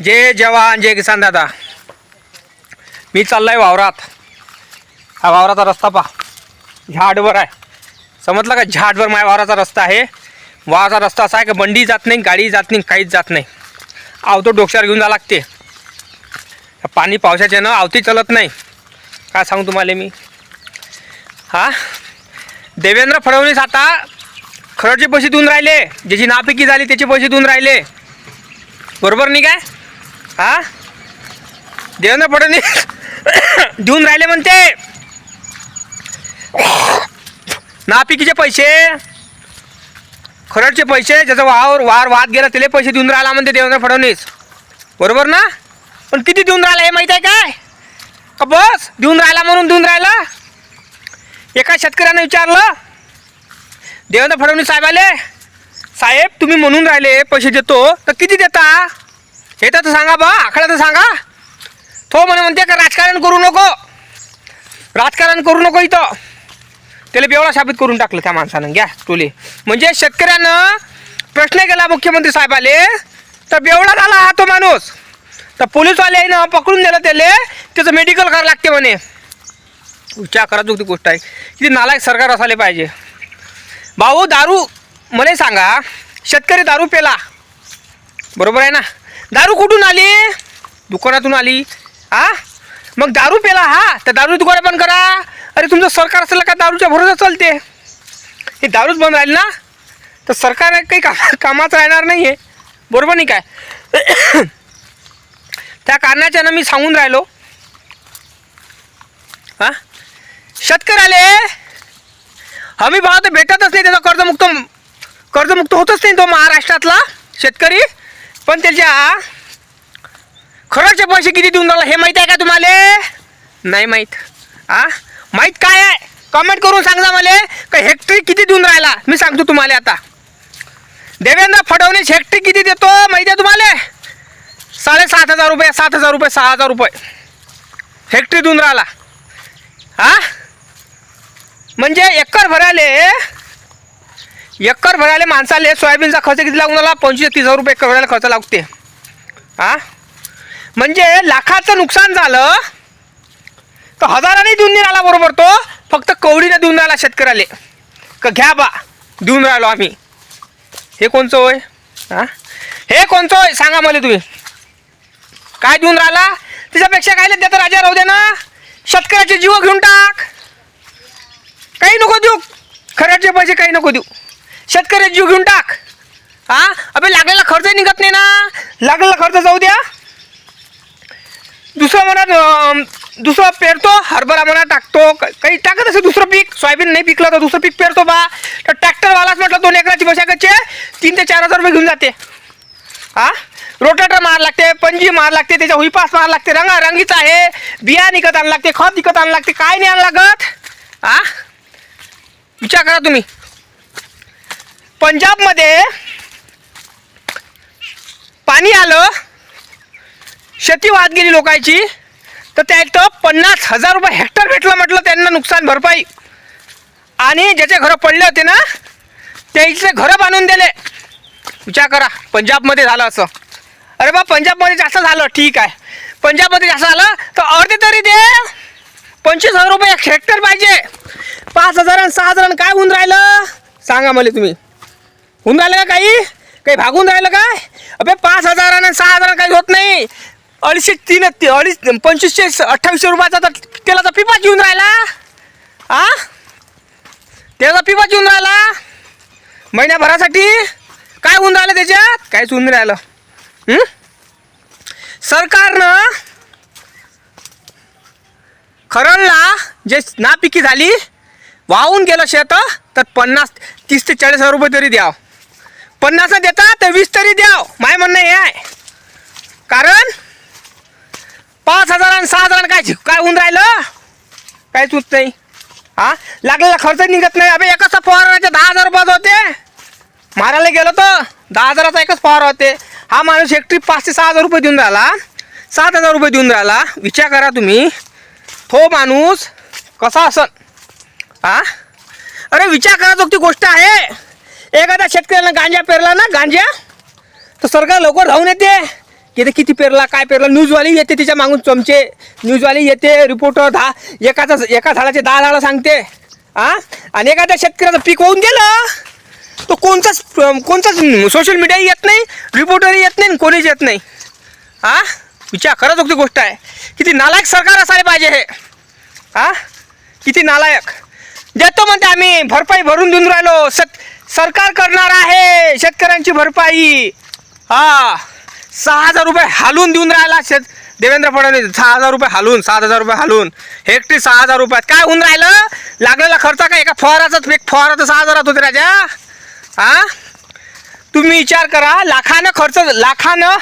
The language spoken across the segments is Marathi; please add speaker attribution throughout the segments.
Speaker 1: जय जवान जय किसान दादा. मी चाललाय वावरात. हा वावराचा रस्ता पहा. झाडवर आहे. समजलं का? झाडवर माझ्या वावराचा रस्ता आहे. वावराचा रस्ता असा आहे का बंडी जात नाही गाडी जात नाही काहीच जात नाही. आवतो डोक्यावर घेऊन जावं लागते. पाणी पावसाचे ना आवती चलत नाही. काय सांगू तुम्हाला मी? हा? देवेंद्र फडणवीस आता खरडचे पैसे देऊन राहिले. ज्याची नापिकी झाली त्याचे पैसे देऊन राहिले. बरोबर नाही काय? हा? देवेंद्र फडणवीस देऊन राहिले म्हणते. नापिकीचे पैसे. खरडचे पैसे ज्याचा वावर वार वाद गेला त्याला पैसे देऊन राहिला म्हणते देवेंद्र फडणवीस. बरोबर ना? पण किती देऊन राहिला हे माहीत आहे काय? का बस देऊन राहिला म्हणून देऊन राहिला? एका शेतकऱ्यानं विचारलं. देवेंद्र फडणवीस साहेबाले साहेब तुम्ही म्हणून राहिले पैसे देतो. तर किती देता? हे तर सांगा बा आकडा तर सांगा. तो म्हणे म्हणते का राजकारण करू नको. राजकारण करू नको इथं. त्याला बेवडा साबित करून टाकलं त्या माणसानं. घ्या टोले. म्हणजे शेतकऱ्यानं प्रश्न केला मुख्यमंत्री साहेबाले तर बेवडा झाला हा तो माणूस. तर पोलीसवाल्यानं पकडून दिलं त्याले. त्याचं मेडिकल करावं लागते म्हणे. विचार करा ती गोष्ट आहे. किती नालायक सरकार असायला पाहिजे. भाऊ दारू मला सांगा शेतकरी दारू पेला बरोबर आहे ना? दारू कुठून आली? दुकानातून आली. हा मग दारू पेला हा? तर दारू दुकानं बंद करा. अरे तुमचं सरकार असलं का दारूच्या भरोसा चालते? हे दारूच बंद राहील ना? तर सरकार काही काम कामाचं राहणार नाही आहे बरोबर नाही काय? त्या कारणाच्यानं मी सांगून राहिलो. हा शेतकऱ्याले हमी भाव तर भेटतच नाही त्याचा कर्जमुक्त कर्जमुक्त होतच नाही तो महाराष्ट्रातला शेतकरी. पण त्याच्या खरंचे पैसे किती देऊन राहिला हे माहीत आहे का तुम्हाला? नाही माहीत. आ? माहीत काय आहे? कमेंट करून सांगा मला का हेक्टरी किती देऊन राहिला? मी सांगतो तुम्हाला आता. देवेंद्र फडणवीस हेक्टरी किती देतो माहिती आहे तुम्हाला? साडेसात हजार रुपये सात हजार रुपये सहा हजार रुपये. हेक्टरी देऊन राहिला. हा म्हणजे एकर भराले एकर भराले माणसाले सोयाबीनचा खर्च किती लागून राहिला? पंचवीस तीस हजार रुपये एकर भरायला खर्च लागते. हा म्हणजे लाखाचं नुकसान झालं तर हजाराने देऊन नाही राहिला बरोबर तो. फक्त कवडीने देऊन राहिला शेतकऱ्याले. का घ्या बा देऊन राहिलो आम्ही. हे कोणचं होय? हा हे कोणचं होय? सांगा मला तुम्ही. काय देऊन राहिला? त्याच्यापेक्षा काय देतं राजा राहू दे ना. शेतकऱ्याचे जीव घेऊन टाक. काही नको देऊ. खऱ्याचे पैसे काही नको देऊ. शेतकऱ्याचे जीव घेऊन टाक. हा अबे लागलेला खर्च निघत नाही ना. लागलेला खर्च जाऊ द्या. दुसरं म्हणत दुसरं पेरतो हरभरा म्हणा टाकतो. काही टाकत असेल दुसरं पीक सोयाबीन नाही पिकलं तर दुसरं पीक पेरतो बा. तर ट्रॅक्टरवालाच म्हटलं दोन एकराची मशागतचे तीन ते चार हजार रुपये घेऊन जाते. हा रोटेटर मार लागते पंजी मार लागते त्याच्या हुईपास मार लागते रंगा रंगीचा आहे. बिया निकत आणायला लागते खत निकत आणायला लागते काय नाही आणायला लागत. हा विचार करा तुम्ही. पंजाबमध्ये पाणी आलं शेती वाहत गेली लोकांची तर त्या इथं पन्नास हजार रुपये हेक्टर भेटलं म्हटलं त्यांना नुकसान भरपाई. आणि ज्याचे घरं पडले होते ना त्या इथले घरं बांधून दिले. विचार करा पंजाबमध्ये झालं असं. अरे बा पंजाबमध्ये जास्त झालं ठीक आहे. पंजाबमध्ये जास्त झालं तर अर्धे तरी दे. पंचवीस हजार रुपये एक हेक्टर पाहिजे. पाच हजार आणि सहा हजार काय होऊन राहिलं? सांगा मला तुम्ही. होऊन राहिलं का काही? काही भागून राहिलं काय अबे पाच हजार आणि सहा हजार काही होत नाही. अडीचशे तीन अडीच पंचवीसशे अठ्ठावीसशे रुपयाचा तर तेलाचा पिपा घेऊन राहिला. आ? तेलाचा पिपा घेऊन राहिला. महिन्याभरासाठी? काय होऊन राहिलं त्याच्यात? काहीच होऊन राहिलं. सरकारनं खरणला जे नापिकी झाली वाहून गेलं शेत तर पन्नास तीस ते चाळीस हजार रुपये तरी द्याव. पन्नास देता तर वीस तरी द्याव. माय म्हणणं हे आहे. कारण पाच हजार आणि सहा हजार काय काय होऊन राहिलं? काहीच होत नाही. हा? लागलेला खर्च निघत नाही. अबे एकाचा फवाराचे दहा हजार रुपयाचे होते. मारायला गेलो तर दहा हजाराचा एकच फवारा होते. हा माणूस एक पाच ते सहा हजार रुपये देऊन राहिला. सात हजार रुपये देऊन राहिला. विचार करा तुम्ही. तो माणूस कसा असन? हा? अरे विचार करा ती गोष्ट आहे. एखाद्या शेतकऱ्याला गांजा पेरला ना गांजा तर सरकार लवकर राहून येते. की ते किती पेरला काय पेरला न्यूजवाली येते तिच्या मागून चमचे. न्यूजवाली येते रिपोर्टर दहा एकाचा एका झाडाचे दहा झाडं सांगते. हा आणि एखाद्या शेतकऱ्याचं पीक होऊन गेलं तो कोणताच कोणताच सोशल मीडियाही येत नाही रिपोर्टरही येत नाही आणि कोणीच येत नाही. हा विचार खरंच होती गोष्ट आहे. किती नालायक सरकार असायला पाहिजे हे. हा किती नालायक. देतो म्हणते आम्ही भरपाई भरून देऊन राहिलो सत सरकार करणार आहे. शेतकऱ्यांची भरपाई. हा सहा हजार रुपये हालून देऊन राहिला शेत देवेंद्र फडणवीस. सहा हजार रुपये हालून सात हजार रुपये हालून. हेक्टरी सहा हजार रुपयात. काय होऊन राहिलं? लागलेला खर्च काय? एका फवाराचाच एक फवारा तर सहा हजारात होते राजा. हा? तुम्ही विचार करा. लाखानं खर्च लाखानं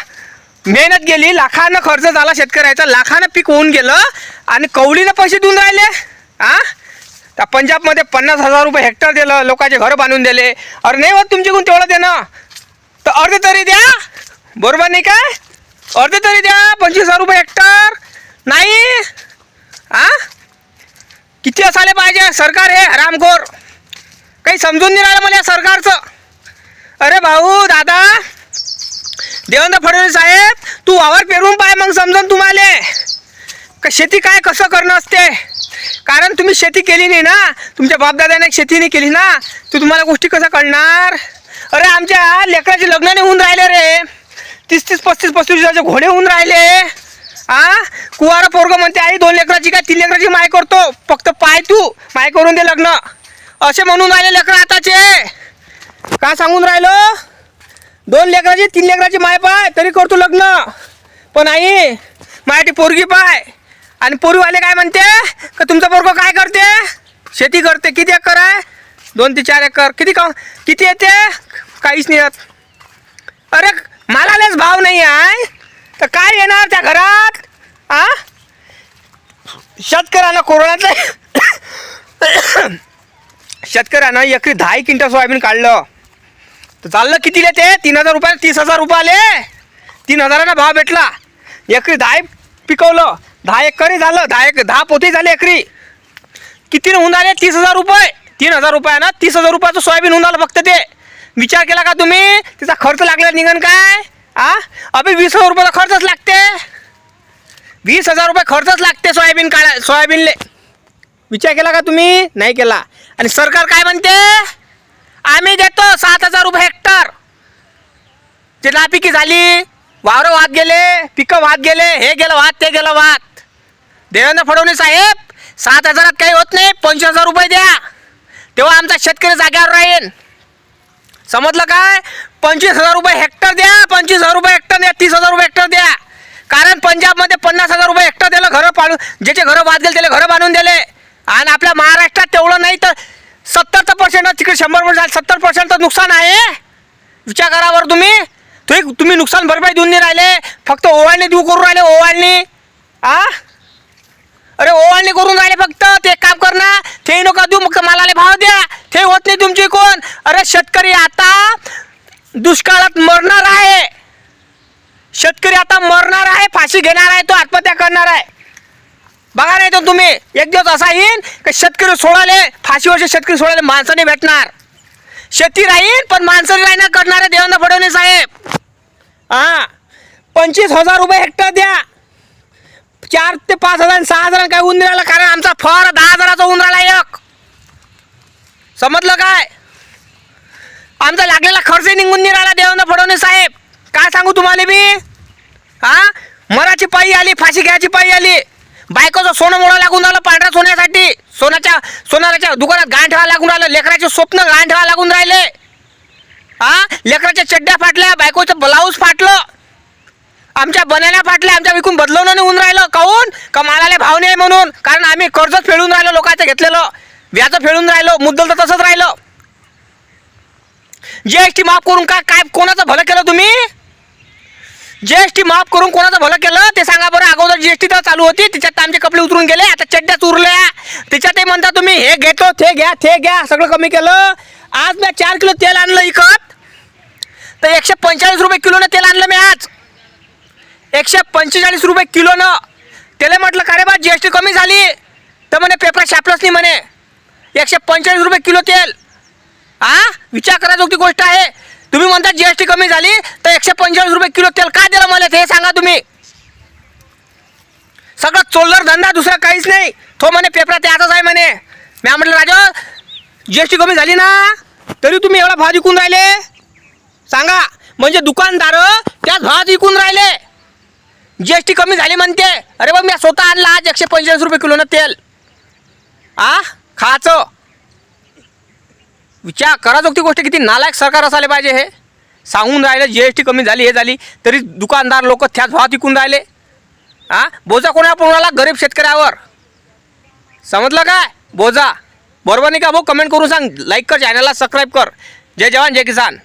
Speaker 1: मेहनत गेली. लाखानं खर्च झाला शेतकऱ्याचा. लाखानं पीक होऊन गेलं. आणि कवडीनं पैसे देऊन राहिले. हा? पंजाबमध्ये पन्नास हजार रुपये हेक्टर दिलं लोकांचे घर बांधून दिले. अरे नाही होत तुमच्याकडून तेवढं देणं. तर अर्धे तरी द्या. बरोबर नाही काय अर्धे तरी द्या. पंचवीस हजार रुपये हेक्टर नाही? हा किती असायला पाहिजे? सरकार हे हरामखोर काही समजून नाही राहिलं मला या सरकारचं. अरे भाऊ दादा. देवेंद्र फडणवीस साहेब तू वावर पेरून पाय मग समजून तुम्हाला. का शेती काय कसं करणं असते? कारण तुम्ही शेती केली नाही ना? तुमच्या बापदादाने शेती नाही केली ना? तर तुम्हाला गोष्टी कसं कळणार? अरे आमच्या लेकराचे लग्न नाही होऊन राहिले रे. तीस तीस पस्तीस पस्तीस हजारचे घोडे होऊन राहिले. आ? कुवारा पोरग म्हणते आई दोन लेकराची काय तीन लेकराची माय करतो. फक्त पाय तू माय करून दे लग्न. असे म्हणून राहिले लेकरं आताचे. का सांगून राहिलो? दोन लेकराची तीन लेकराची माय पाय तरी करतो लग्न. पण आई माझ्यासाठी पोरगी पाय. आणि पोरीवाले काय म्हणते? का तुमचं पोरगं काय करते? शेती करते. किती एकर आहे? दोन ते चार एकर. किती का किती येते? काहीच नाही येत. अरे मालालेच भाव नाही आहे. तर काय येणार त्या घरात? आ? शेतकऱ्यांना कोरोनाचं शेतकऱ्यानं एकरी दहा क्विंटल सोयाबीन काढलं. तर चाललं कितीले ते तीन हजार रुपये तीस हजार रुपयाले तीन हजाराला भाव भेटला. एकरी दहा पिकवलं. दहा एकरी झालं दहा एक दहा पोती झाले एकरी. किती होऊन आले तीस हजार रुपये. तीन हजार रुपये ना? तीस हजार रुपयाचं सोयाबीन होऊन आलं फक्त ते. विचार केला का तुम्ही? तिचा खर्च लागला निघन काय? आ? अभि वीस हजार रुपयाचा खर्चच लागते. वीस हजार रुपये खर्चच लागते सोयाबीन काढा सोयाबीनले. विचार केला का तुम्ही? नाही केला. आणि सरकार काय म्हणते? आम्ही देतो सात हजार रुपये हेक्टर. ते नापिकी झाली वावरं वाहत गेले पिकं वाहत गेले हे गेलं वाहत ते गेलं वाहत. देवेंद्र फडणवीस साहेब सात हजारात काही होत नाही पंचवीस हजार रुपये द्या. तेव्हा आमचा शेतकरी जाग्यावर राहील. समजलं काय? पंचवीस हजार रुपये हेक्टर द्या पंचवीस हजार रुपये हेक्टर द्या तीस हजार रुपये हेक्टर द्या. कारण पंजाबमध्ये पन्नास हजार रुपये हेक्टर दिलं घरं पाडून ज्याचे घरं बाद गेले त्याला घरं बांधून दिले. आणि आपल्या महाराष्ट्रात तेवढं नाही तर सत्तर पर्सेंट तिकडे शंभर पर्सेंट सत्तर पर्सेंट तर नुकसान आहे. विचार करा बरं तुम्ही. तुम्ही तुम्ही नुकसान भरपाई देऊन नाही राहिले. फक्त ओवाळणी देऊ करून राहिले ओवाळणी. आ? अरे ओवाळणी करून राहिले फक्त. ते एक काम कर ना ते नका देऊ मग मालाले भाव द्या. ते होत नाही तुमची कोण. अरे शेतकरी आता दुष्काळात मरणार आहे. शेतकरी आता मरणार आहे फाशी घेणार आहे तो आत्महत्या करणार आहे. बघा नाही तर तुम्ही. एक दिवस असा येईन की शेतकरी सोडाले फाशीवरचे शेतकरी सोडाले माणसाने भेटणार. शेती राहील पण माणसं नाही राहणार करणारे देवेंद्र फडणवीस साहेब. हा. पंचवीस हजार रुपये हेक्टर द्या. चार ते पाच हजार सहा हजार काय होऊन राहिला कारण आमचा फर दहा हजाराचा होऊन राहिला एक. समजलं काय? आमचा लागलेला खर्च निघून निघाला राहिला देवेंद्र फडणवीस साहेब. काय सांगू तुम्हाला मी? हा? मराची पायी आली फाशी घ्यायची पायी आली. बायकोचं सोनं मोडा लागून राहिलं पांढऱ्या सोन्यासाठी. सोन्याच्या सोनाराच्या दुकानात गाण ठेवा लागून राहिलं लेकराचे स्वप्न गाण ठेवा लागून राहिले. हा? लेकराच्या चड्ड्या फाटल्या बायकोचं ब्लाऊज फाटलं. आमच्या बनायला फाटल्या आमच्या विकून बदलवणं नाही होऊन राहिलं. काहून का मालाले भाव नाही म्हणून? कारण आम्ही कर्जच फेडून राहिलो लोकांचं घेतलेलं. व्याज फेडून राहिलो मुद्दल तर तसंच राहिलं. जीएसटी माफ करून का काय कोणाचं भलं केलं तुम्ही? जीएसटी माफ करून कोणाचं भलं केलं? ते सांगा बरं. अगोदर जीएसटी तर चालू होती. त्याच्यात आमचे कपडे उतरून गेले. आता चड्ड्याच उरल्या त्याच्यातही म्हणता तुम्ही हे घेतो ते घ्या ते घ्या. सगळं कमी केलं. आज मी चार किलो तेल आणलं इकत. तर एकशे पंचेचाळीस रुपये किलोनं तेल आणलं मी आज. एकशे पंचेचाळीस रुपये किलोनं त्याला म्हटलं का रे बा जी एस टी कमी झाली. तर म्हणे पेपर छापलंच नाही म्हणे. एकशे पंचेचाळीस रुपये किलो तेल. हा विचार करायची गोष्ट आहे. तुम्ही म्हणता जी एस टी कमी झाली तर एकशे पंचेचाळीस रुपये किलो तेल का दिलं मला? ते सांगा तुम्ही. सगळं चोल्लर धंदा दुसरा काहीच नाही. तो म्हणे पेपरात यातच आहे म्हणे. मी म्हटलं राजा जी एस टी कमी झाली ना तरी तुम्ही एवढा भाव विकून राहिले. सांगा. म्हणजे दुकानदार त्याच भावात विकून राहिले. जी एस टी कमी झाली म्हणते. अरे बघ मी स्वतः आणला आज एकशे पंचेचाळीस रुपये किलो ना तेल. आ? खायचं. विचार करा ती गोष्ट किती नालायक सरकार असायला पाहिजे हे. सांगून राहिलं जी एस टी कमी झाली हे झाली. तरी दुकानदार लोक त्याच भावात विकून राहिले. हा बोजा कोणा कोणाला गरीब शेतकऱ्यावर. समजलं काय? बोजा. बरोबर नाही का भाऊ? कमेंट करून सांग. लाईक कर चॅनलला सबस्क्राईब कर. जय जवान जय किसान.